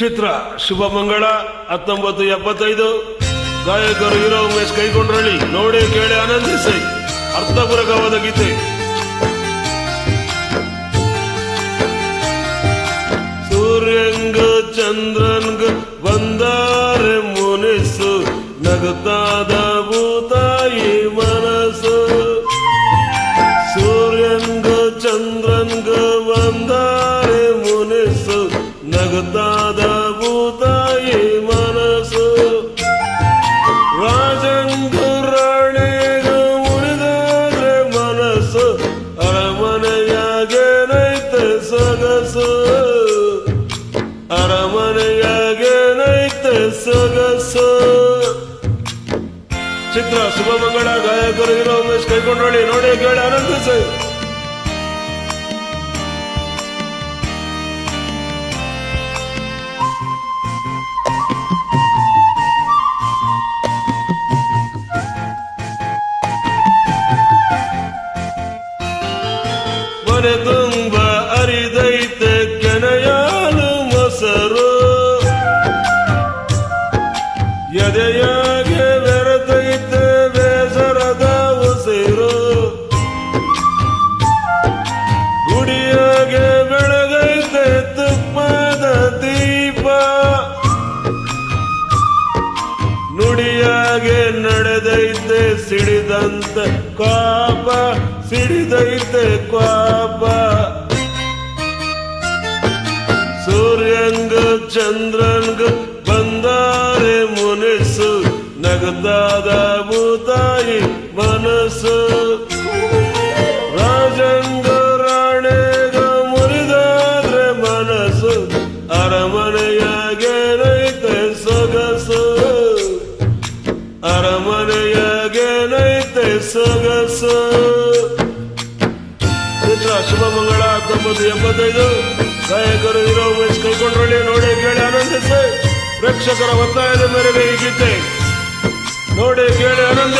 ಚಿತ್ರ ಶುಭ ಮಂಗಳ ಹತ್ತೊಂಬತ್ತು ಎಪ್ಪತ್ತೈದು. ಗಾಯಕರು ಹೀರೋ ಉಮೇಶ್ ಕೈಗೊಂಡ್ರಳ್ಳಿ ನೋಡಿ ಕೇಳಿ ಆನಂದಿಸಿ. ಅರ್ಥಪೂರ್ವಕವಾದ ಗೀತೆ. ಸೂರ್ಯಂಗ ಚಂದ್ರನ್ಗ ಬಂದಾರೆ ಮುನಿಸು ನಗುತ್ತಾದ ಸೊಗಸು ಚಿತ್ರ ಶುಭ ಮಂಗಳ ಗಾಯಕರು ಇರೋ ಉಮೇಶ್ ಕೈಕೊಂಡೋಳಿ ನೋಡಿ ಕೇಳಿ ಆನಂದಿಸಿ ನುಡಿಯಾಗೆ ನಡೆದೈತೆ ಸಿಡಿದಂತ ಕ್ವಾಪ ಸಿಡಿದೈತೆ ಕ್ವಾಪ ಸೂರ್ಯಂಗ ಚಂದ್ರಂಗ ಬಂದಾರೆ ಮುನಿಸು ನಗದಾದ ಭೂತಾಯಿ ಮನಸ್ಸು ರಾಜಂಗ ರಾಣೆಗ ಮುರಿದಾದ್ರೆ ಮನಸ್ಸು ಅರಮನೆಯಾಗೇನೈತೆ ಸೊಗಸು. ಚಿತ್ರ ಶುಭ ಮಂಗಳ ಹತ್ತೊಂಬತ್ತು ಎಂಬತ್ತೈದು. ಗಾಯಕರು ಇರೋ ಉಮೇಶ್ ಕೈಕೊಂಡ್ರಳ್ಳಿ ನೋಡಿ ಕೇಳಿ ಆನಂದಿಸಿ. ಪ್ರೇಕ್ಷಕರ ಒತ್ತಾಯದ ಮೇರೆಗೆ ಈ ಗೀತೆ. ನೋಡಿ ಕೇಳಿ ಆನಂದಿಸಿ.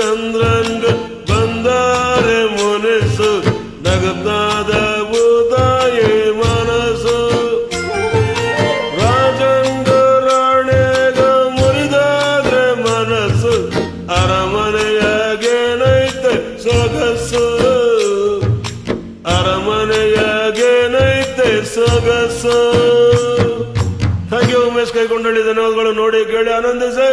ಚಂದ್ರಂಗ ಬಂದಾರೆ ಮುನಿಸು ನಗದಾದ ಕೈಗೊಂಡಿದ್ದ ಮನಸ್ಸು. ರಾಜಂಗ ರಾಣೆಗ ಮುರಿದಾದ್ರೆ ಮನಸ್ಸು ಅರಮನೆಯಾಗೇನೈತೆ ಸೊಗಸು. ಅರಮನೆಯಾಗೇನೈತೆ ಸೊಗಸು. ಯು ಉಮೇಶ್ ಕೈಗೊಂಡಳ್ಳಿ ಧನ್ಯವಾದಗಳು ನೋಡಿ ಕೇಳಿ ಆನಂದಿಸಿ.